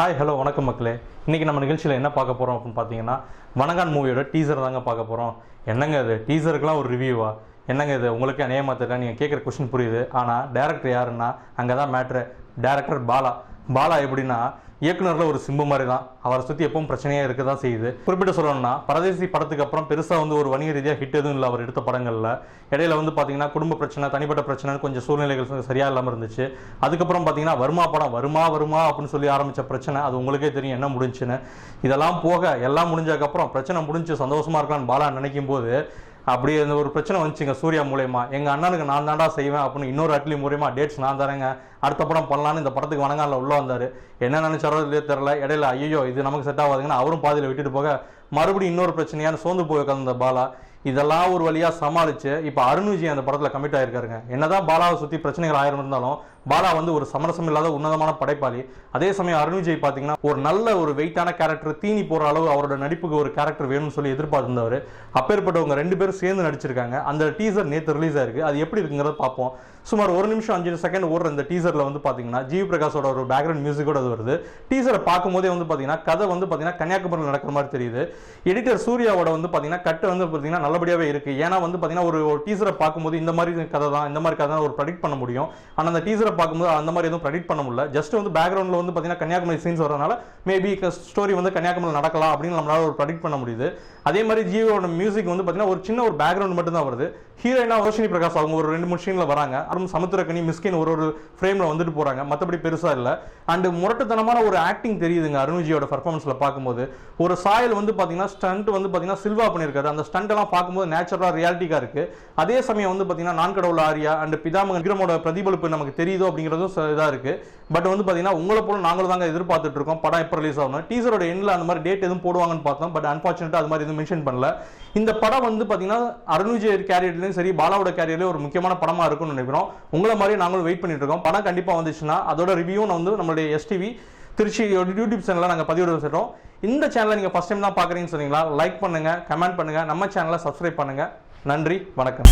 Hi hello வணக்கம் மக்களே. இன்றைக்கி நம்ம நிகழ்ச்சியில் என்ன பார்க்க போகிறோம் அப்படின்னு பார்த்தீங்கன்னா வனகான் மூவியோட டீசர் தாங்க பார்க்க போகிறோம் என்னங்க இது? டீசருக்குலாம் ஒரு ரிவ்யூவா என்னங்க இது? உங்களுக்கு அநேகமாக தெரியல நீங்கள் கேட்குற கொஷின் புரியுது. ஆனால் டேரக்டர் யாருன்னா அங்கே தான் மேட்ரு டேரக்டர் பாலா. பாலா எப்படின்னா இயக்குநரில் ஒரு சிம்பு மாதிரி தான் அவரை சுற்றி எப்பவும் பிரச்சனையாக இருக்க தான் செய்யுது. குறிப்பிட்டு சொல்லணும்னா பரதேசி படத்துக்கு அப்புறம் பெருசாக வந்து ஒரு வணிக ரீதியாக ஹிட் எதுவும் இல்லை அவர் எடுத்த படங்களில். இடையில வந்து பார்த்தீங்கன்னா குடும்ப பிரச்சனை தனிப்பட்ட பிரச்சனைன்னு கொஞ்சம் சூழ்நிலைகள் சரியாக இல்லாமல் இருந்துச்சு. அதுக்கப்புறம் பார்த்தீங்கன்னா வருமா படம் வருமா வருமா அப்படின்னு சொல்லி ஆரம்பித்த பிரச்சனை அது உங்களுக்கே தெரியும் என்ன முடிஞ்சுன்னு. இதெல்லாம் போக எல்லாம் முடிஞ்சதுக்கப்புறம் பிரச்சனை முடிஞ்சு சந்தோஷமாக இருக்கலாம்னு பாலா நினைக்கும் போது அப்படி அந்த ஒரு பிரச்சனை வந்துச்சுங்க சூர்யா மூலயமா. எங்க அண்ணனுக்கு நான் தாண்டா செய்வேன் அப்படின்னு இன்னொரு அட்லி மூலயமா டேட்ஸ் நான் தரேங்க. அடுத்த படம் பண்ணலான்னு இந்த படத்துக்கு வணங்கால உள்ள வந்தாரு. என்ன நினைச்சாரோ இல்லையோ தெரியல. இடையில ஐயோ இது நமக்கு செட் ஆகாதுங்கன்னு அவரும் பாதியில் விட்டுட்டு போக மறுபடியும் இன்னொரு பிரச்சனையான்னு சோர்ந்து போய் உட்காந்து பாலா. இதெல்லாம் ஒரு வழியாக சமாளிச்சு இப்போ அருண்விஜி அந்த படத்தில் கமிட் ஆயிருக்காருங்க. என்னதான் பாலாவை சுற்றி பிரச்சனைகள் ஆயிரம் இருந்தாலும் பாலா வந்து ஒரு சமரசம் இல்லாத உன்னதமான படைப்பாளி. அதே சமயம் அருண் விஜய் பார்த்தீங்கன்னா ஒரு நல்ல ஒரு வெயிட்டான கேரக்டர் தீனி போற அளவு அவரோட நடிப்புக்கு ஒரு கேரக்டர் வேணும்னு சொல்லி எதிர்பார்த்திருந்தவர். அப்பேற்பட்டவங்க ரெண்டு பேரும் சேர்ந்து நடிச்சிருக்காங்க. அந்த டீசர் நேற்று ரிலீஸ் ஆயிருக்கு. அது எப்படி இருக்குங்கிறத பார்ப்போம். சுமார் ஒரு நிமிஷம் அஞ்சு செகண்ட் ஓடுற இந்த டீசர்ல வந்து பாத்தீங்கன்னா ஜிவி பிரகாஷோட ஒரு பேக்ரவுண்ட் மியூசிக்கோட அது வருது. டீசரை பார்க்கும்போதே வந்து பாத்தீங்கன்னா கதை வந்து பாத்தீங்கன்னா கன்னியாகுமரியில் நடக்கிற மாதிரி தெரியுது. எடிட்டர் சூர்யாவோட வந்து பாத்தீங்கன்னா கட்டு வந்து பாத்தீங்கன்னா நல்லபடியாவே இருக்கு. ஏன்னா வந்து பாத்தீங்கன்னா ஒரு ஒரு டீசரை பார்க்கும்போது இந்த மாதிரி கதை தான் இந்த மாதிரி கதை தான் ஒரு ப்ரெடிக்ட் பண்ண முடியும். ஆனா அந்த டீசரை பார்க்கும்போது அந்த மாதிரி எதுவும் ப்ரெடிக்ட் பண்ண முடியல. ஜஸ்ட் வந்து பேக்ரவுண்டில் வந்து பார்த்தீங்கன்னா கன்னியாகுமரி சீன்ஸ் வரனால மேபி ஸ்டோரி வந்து கன்னியாகுமரியில் நடக்கலாம் அப்படின்னு நம்மளால ஒரு ப்ரெடிக்ட் பண்ண முடியுது. அதே மாதிரி ஜியோட மியூசிக் வந்து பார்த்தீங்கன்னா ஒரு சின்ன ஒரு பேக்ரவுண்ட் மட்டும் தான் வருது. ஹீரோயினா ரோஷினி பிரகாஷ் அவங்க ஒரு ரெண்டு மூணு சீன்ல வராங்க. அப்புறம் சமுத்திரக்கனி மிஸ்கின் ஒரு ஒரு ஃப்ரேமில் வந்துட்டு போகிறாங்க மற்றபடி பெருசாக இல்லை. அண்டு முரட்டுத்தனமான ஒரு ஆக்டிங் தெரியுதுங்க அருண்ஜியோட பர்ஃபார்மன்ஸில் பார்க்கும்போது. ஒரு சாயல் வந்து பார்த்தீங்கன்னா ஸ்டண்ட் வந்து பார்த்தீங்கன்னா சில்வா பண்ணியிருக்காரு. அந்த ஸ்டண்ட் எல்லாம் பார்க்கும்போது நேச்சுரலாக ரியாலிட்டிக்காக இருக்குது அதே சமயம் வந்து பார்த்தீங்கன்னா நான்கடவுள் ஆரியா அண்ட் பிதாமகன் விக்ரமோட பிரதிபலிப்பு நமக்கு தெரியுதோ அப்படிங்கிறதும் இதாக இருக்குது பட் வந்து பார்த்தீங்கன்னா உங்களை போல நாங்களும் தாங்க எதிர்பார்த்துட்டு இருக்கோம். படம் எப்போ ரிலீஸ் ஆகணும் டீசரோட எண்ணில் அந்த மாதிரி டேட் எதுவும் போடுவாங்கன்னு பார்த்தோம். பட் அன்ஃபார்ச்சுனேட்டாக அது மாதிரி எதுவும் மென்ஷன் பண்ணல. இந்த படம் வந்து பார்த்தீங்கன்னா அருண் கேரியர்லேருந்து கேரியர்லையும் சரி பாலாவோட கேரியர்லேயும் ஒரு முக்கியமான படமா இருக்கும்னு நினைக்கிறோம். உங்களை மாதிரி நாங்களும் வெயிட் பண்ணிட்டு இருக்கோம். படம் கண்டிப்பா வந்துச்சுன்னா அதோட ரிவ்யூ நான் வந்து நம்மளுடைய எஸ்டிவி திருச்சி யூடியூப் சேனலில் நாங்கள் பதிவிட வச்சிட்டோம் இந்த சேனலை நீங்கள் ஃபஸ்ட் டைம் தான் பார்க்குறீங்கன்னு சொன்னீங்களா? லைக் பண்ணுங்க கமெண்ட் பண்ணுங்க. நம்ம சேனலை சப்ஸ்கிரைப் பண்ணுங்க. நன்றி வணக்கம்.